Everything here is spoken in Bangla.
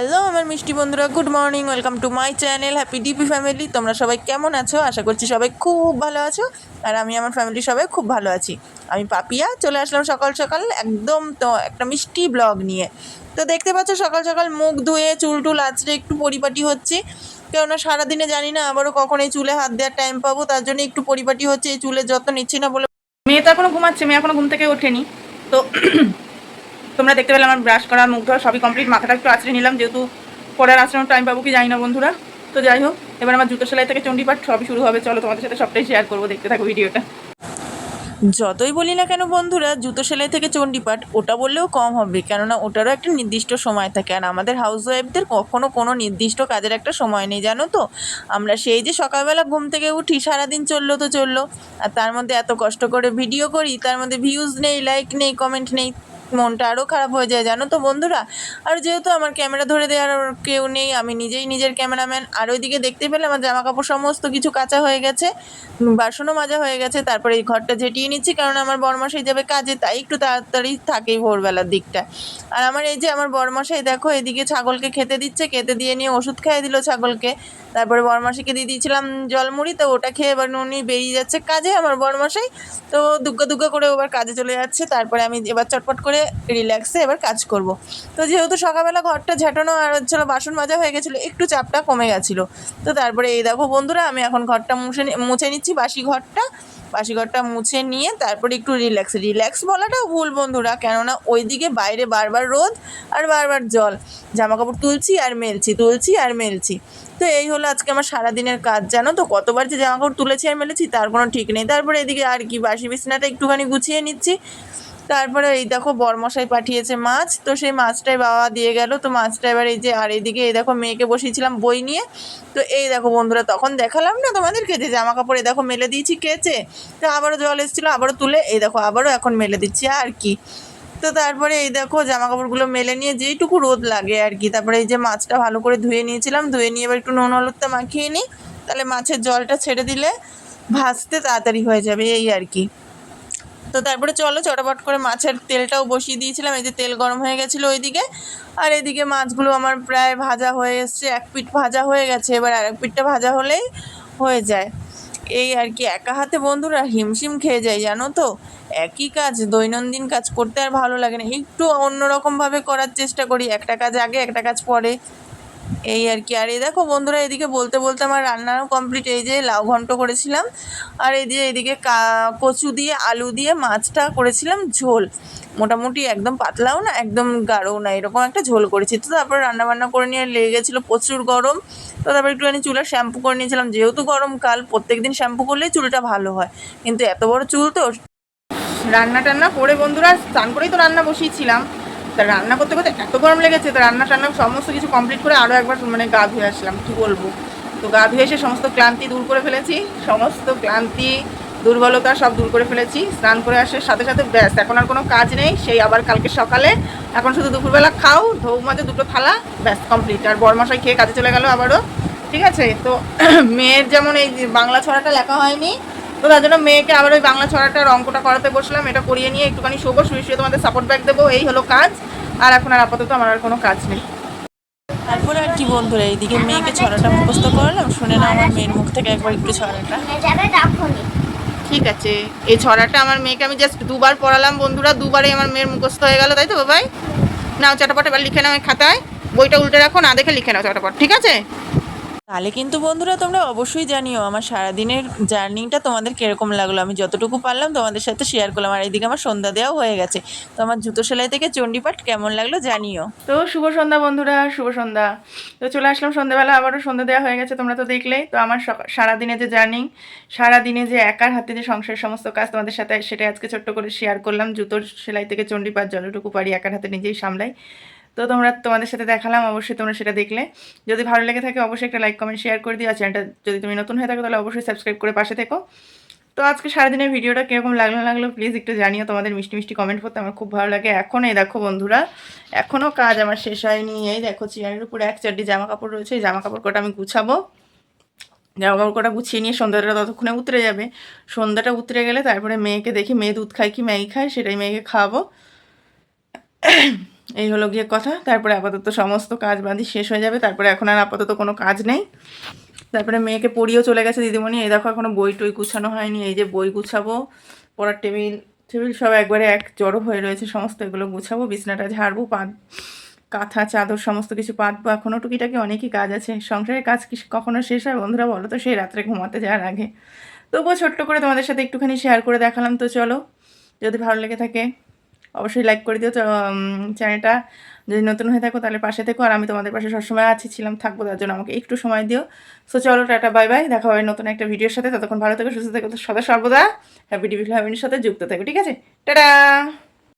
হ্যালো আমার মিষ্টি বন্ধুরা, good morning, welcome to my channel, happy DP family. তোমরা সবাই কেমন আছো? আশা করছি সবাই খুব ভালো আছো, আর আমি আমার ফ্যামিলি সবাই খুব ভালো আছি। আমি পাপিয়া, চলে আসলাম সকাল সকাল একদম তো একটা মিষ্টি ব্লগ নিয়ে। তো দেখতে পাচ্ছ সকাল সকাল মুখ ধুয়ে চুল টুল আছড়ে একটু পরিপাটি হচ্ছে। কেননা সারাদিনে জানি না আবারও কখন এই চুলে হাত দেওয়ার টাইম পাবো, তার জন্য একটু পরিপাটি হচ্ছে, এই চুলের যত্ন নিচ্ছি না বলে মেয়ে তো এখনও ঘুমাচ্ছে, মেয়ে এখনও ঘুম থেকে ওঠেনি। তো তোমরা দেখতে পেলে আমার ব্রাশ করা মুখ ধোয়া সবই কমপ্লিট মাথাটা একটু আঁচড়ে নিলাম, যেহেতু পড়ার আশ্রম টাইম পাবো কি জানি না বন্ধুরা। তো যাই হোক, এবার আমার জুতো সেলাই থেকে চণ্ডীপাঠ সবই শুরু হবে। চলো তোমাদের সাথে সবটাই শেয়ার করব, দেখতে থাকো ভিডিওটা। যতই বলি না কেন বন্ধুরা, জুতো সেলাই থেকে চণ্ডীপাঠ, ওটা বললেও কম হবে, কেননা ওটারও একটা নির্দিষ্ট সময় থাকে। আর আমাদের হাউস ওয়াইফদের কখনও কোনো নির্দিষ্ট কাজের একটা সময় নেই, জানো তো? আমরা সেই যে সকালবেলা ঘুম থেকে উঠি, সারাদিন চলল তো চলল। আর তার মধ্যে এত কষ্ট করে ভিডিও করি, তার মধ্যে ভিউজ নেই লাইক নেই কমেন্ট নেই। মনটা আরও খারাপ হয়ে যায়, জানো তো বন্ধুরা? আর যেহেতু আমার ক্যামেরা ধরে দেওয়ার কেউ নেই, আমি নিজেই নিজের ক্যামেরাম্যান। আর ওইদিকে দেখতে পেলে আমার জামা কাপড় সমস্ত কিছু কাঁচা হয়ে গেছে, বাসনও মাজা হয়ে গেছে, তারপরে এই ঘরটা ঝেঁটিয়ে নিচ্ছি, কারণ আমার বরমাসাই যাবে কাজে, তাই একটু তাড়াতাড়ি থাকেই ভোরবেলার দিকটা। আর আমার এই যে আমার বরমাসাই দেখো, এদিকে ছাগলকে খেতে দিচ্ছে, খেতে দিয়ে নিয়ে ওষুধ খাইয়ে দিল ছাগলকে। তারপরে বরমাসিকে দিয়ে দিয়েছিলাম জলমুড়ি, তো ওটা খেয়ে এবার নুনি বেরিয়ে যাচ্ছে কাজে, আমার বরমাসাই তো দুগ্গা দুগ্গা করে এবার কাজে চলে যাচ্ছে, তারপরে আমি এবার চটপট করে রিল্যাক্সে এবার কাজ করব। তো যেহেতু সকালবেলা ঘরটা ঝাঁটানো আর হচ্ছিল বাসন মাজা হয়ে গেছিল, একটু চাপটা কমে গেছিল। তো তারপরে এই দেখো বন্ধুরা, আমি এখন ঘরটা মুছে মুছে নিচ্ছি বাসি ঘরটা। বাসি ঘরটা মুছে নিয়ে তারপরে একটু রিল্যাক্স রিল্যাক্স বলাটাও ভুল বন্ধুরা, কেননা ওইদিকে বাইরে বারবার রোদ আর বারবার জল। জামা কাপড় তুলছি আর মেলছি, তুলছি আর মেলছি। তো এই হলো আজকে আমার সারাদিনের কাজ, জানো তো? কতবার যে জামা কাপড় তুলেছি আর মেলেছি, তার কোনো ঠিক নেই। তারপরে এদিকে আর কি, বাসি বিছনাটা একটুখানি গুছিয়ে নিচ্ছি। তারপরে এই দেখো বরমশাই পাঠিয়েছে মাছ। তো সেই মাছটাই বাবা দিয়ে গেল। তো মাছটা এবার এই যে, আর এইদিকে এই দেখো মেয়েকে বসিয়েছিলাম বই নিয়ে। তো এই দেখো বন্ধুরা, তখন দেখালাম না তোমাদেরকে যে জামা কাপড় এই দেখো মেলে দিয়েছি কেচে। তো আবারও জল এসেছিল, আবারও তুলে এই দেখো আবারও এখন মেলে দিচ্ছি, আর কি। তো তারপরে এই দেখো জামা কাপড়গুলো মেলে নিয়ে যেইটুকু রোদ লাগে আর কি। তারপরে এই যে মাছটা ভালো করে ধুয়ে নিয়েছিলাম, ধুয়ে নিয়ে এবার একটু নুন হলুদটা মাখিয়ে নিই। তাহলে মাছের জলটা ছেড়ে দিলে ভাজতে তাড়াতাড়ি হয়ে যাবে, এই আর কি। তো তারপরে চলো চটাপট করে মাছের তেলটাও বসিয়ে দিয়েছিলাম। এই যে তেল গরম হয়ে গেছিল ওইদিকে। আর এদিকে মাছগুলো আমার প্রায় ভাজা হয়ে এসছে। এক পিঠ ভাজা হয়ে গেছে। এবার আর এক পিঠটা ভাজা হলেই হয়ে যায়। এই আর কি, একা হাতে বন্ধুরা হিমশিম খেয়ে যায়, জানো তো? একই কাজ, দৈনন্দিন কাজ করতে আর ভালো লাগে না। একটু অন্যরকমভাবে করার চেষ্টা করি। একটা কাজ আগে, একটা কাজ পরে। এই আর কি। আর এই দেখো বন্ধুরা, এদিকে বলতে বলতে আমার রান্নাও কমপ্লিট এই যে লাউ ঘন্ট করেছিলাম, আর এই যে এদিকে কচু দিয়ে আলু দিয়ে মাছটা করেছিলাম, ঝোল। মোটামুটি একদম পাতলাও না, একদম গাঢ়ও না, এরকম একটা ঝোল করেছি। তো তারপর রান্না বান্না করে নিয়ে লেগে গেছিল প্রচুর গরম। তো তারপর একটুখানি চুলে শ্যাম্পু করে নিয়েছিলাম, যেহেতু গরমকাল প্রত্যেক দিন শ্যাম্পু করলেই চুলটা ভালো হয়। কিন্তু এত বড় চুল তো রান্না টান্না করে বন্ধুরা, স্নান করেই তো রান্না বসিয়েছিলাম। তা রান্না করতে করতে এত গরম লেগেছে, তো রান্না টান্না সমস্ত কিছু কমপ্লিট করে আরও একবার মানে গা ধুয়ে আসলাম, কী বলব? তো গা ধুয়ে এসে সমস্ত ক্লান্তি দূর করে ফেলেছি, সমস্ত ক্লান্তি, দুর্বলতা সব দূর করে ফেলেছি, স্নান করে আসার সাথে সাথে ব্যাস, এখন আর কোনো কাজ নেই, সেই আবার কালকে সকালে, এখন শুধু দুপুরবেলা খাও ধৌ মাঝে দুটো থালা, ব্যাস কমপ্লিট আর বরমশাই খেয়ে কাজে চলে গেল আবারও, ঠিক আছে? তো মেয়ের যেমন এই বাংলা ছড়াটা লেখা হয়নি তো তার জন্য মেয়েকে আবার ওই বাংলা ছড়াটার অঙ্কটা করাতে বসলাম। এটা করিয়ে নিয়ে একটুখানি শোবো শুয়ে শুয়ে তোমাদের সাপোর্ট ব্যাক দেবো। এই হলো কাজ। আর এখন আর আপাতত আমার আর কোনো কাজ নেই। তারপরে আর কি বন্ধুরা এইদিকে মেয়েকে ছড়াটা মুখস্থ করলাম। শুনে না আমার মেয়ের মুখ থেকে একবার একটু ছড়াটা। ঠিক আছে। এই ছড়াটা আমার মেয়েকে আমি জাস্ট দুবার পড়ালাম বন্ধুরা। দুবারই আমার মেয়ের মুখস্থ হয়ে গেল তাই তো বাবাই? নাও চটাপট এবার লিখে নাও খাতায়। বইটা উল্টে রাখো না দেখে লিখে নাও চটাপট। ঠিক আছে? তাহলে কিন্তু বন্ধুরা তোমরা অবশ্যই জানিও আমার সারাদিনের জার্নিটা তোমাদের কীরকম লাগল। আমি যতটুকু পারলাম তোমাদের সাথে শেয়ার করলাম। আর এইদিকে আমার সন্ধ্যা দেওয়াও হয়ে গেছে। তো আমার জুতো সেলাই থেকে চণ্ডীপাঠ কেমন লাগল জানিও। তো শুভ সন্ধ্যা বন্ধুরা, শুভ সন্ধ্যা। তো চলে আসলাম সন্ধ্যাবেলা, আবারও সন্ধ্যা দেওয়া হয়ে গেছে, তোমরা তো দেখলেই তো আমার সারাদিনে যে জার্নি, সারাদিনে যে একার হাতে যে সংসারের সমস্ত কাজ তোমাদের সাথে সেটা আজকে ছোট্ট করে শেয়ার করলাম। জুতোর সেলাই থেকে চণ্ডীপাঠ যতটুকু পারি একার হাতে নিজেই সামলাই। তো তোমরা তোমাদের সাথে দেখালাম, অবশ্যই তোমরা সেটা দেখলে। যদি ভালো লেগে থাকে, অবশ্যই একটা লাইক কমেন্ট শেয়ার করে দিও। আর চ্যানেলটা যদি তুমি নতুন হয়ে থাকো, তাহলে অবশ্যই সাবস্ক্রাইব করে পাশে থেকো। তো আজকে সারাদিনের ভিডিওটা কীরকম লাগল লাগল প্লিজ একটু জানিও। তোমাদের মিষ্টি মিষ্টি কমেন্ট করতে আমার খুব ভালো লাগে। এখন এই দেখো বন্ধুরা এখনও কাজ আমার শেষ হয়নি। এই দেখো চেয়ারের উপরে এক চারটি জামা কাপড় রয়েছে। এই জামা কাপড় কটা আমি গুছাবো। জামা কাপড় কটা গুছিয়ে নিয়ে সন্ধ্যাটা ততক্ষণে উতরে যাবে। সন্ধ্যাটা উতরে গেলে তারপরে মেয়েকে দেখি, মেয়ে দুধ খায় কি ম্যাগি খায়, সেটাই মেয়েকে খাওয়াবো। এই হলো গিয়ে কথা। তারপরে আপাতত সমস্ত কাজ বাঁধি শেষ হয়ে যাবে। তারপরে এখন আর আপাতত কোনো কাজ নেই। তারপরে মেয়েকে পড়িয়েও চলে গেছে দিদিমণি। এই দেখো এখনও বই টই গুছানো হয়নি। এই যে বই গুছাবো, পড়ার টেবিল টেবিল সব একবারে এক জড়ো হয়ে রয়েছে। সমস্ত এগুলো গুছাবো, বিছনাটা ঝাড়বো পাত কাঁথা, চাদর, সমস্ত কিছু পাতবো। এখনও টুকিটাকি অনেকই কাজ আছে। সংসারের কাজ কি কখনো শেষ হয়? বন্ধুরা বলো তো, সেই রাত্রে ঘুমাতে যাওয়ার আগে। তবুও ছোট্ট করে তোমাদের সাথে একটুখানি শেয়ার করে দেখালাম। তো চলো, যদি ভালো লেগে থাকে অবশ্যই লাইক করে দিও। চ্যানেলটা যদি নতুন হয়ে থাকো তাহলে পাশে থেকো। আর আমি তোমাদের পাশে সবসময় আছি, ছিলাম, থাকব, তার জন্য আমাকে একটু সময় দিও। সো চলো, টাটা বাই বাই দেখা হবে নতুন একটা ভিডিওর সাথে। ততক্ষণ ভালো থেকো, সুস্থ থেকো। সদা সর্বদা হ্যাপি ডিভি ফ্যামিলির সাথে যুক্ত থাকো, ঠিক আছে? টাটা!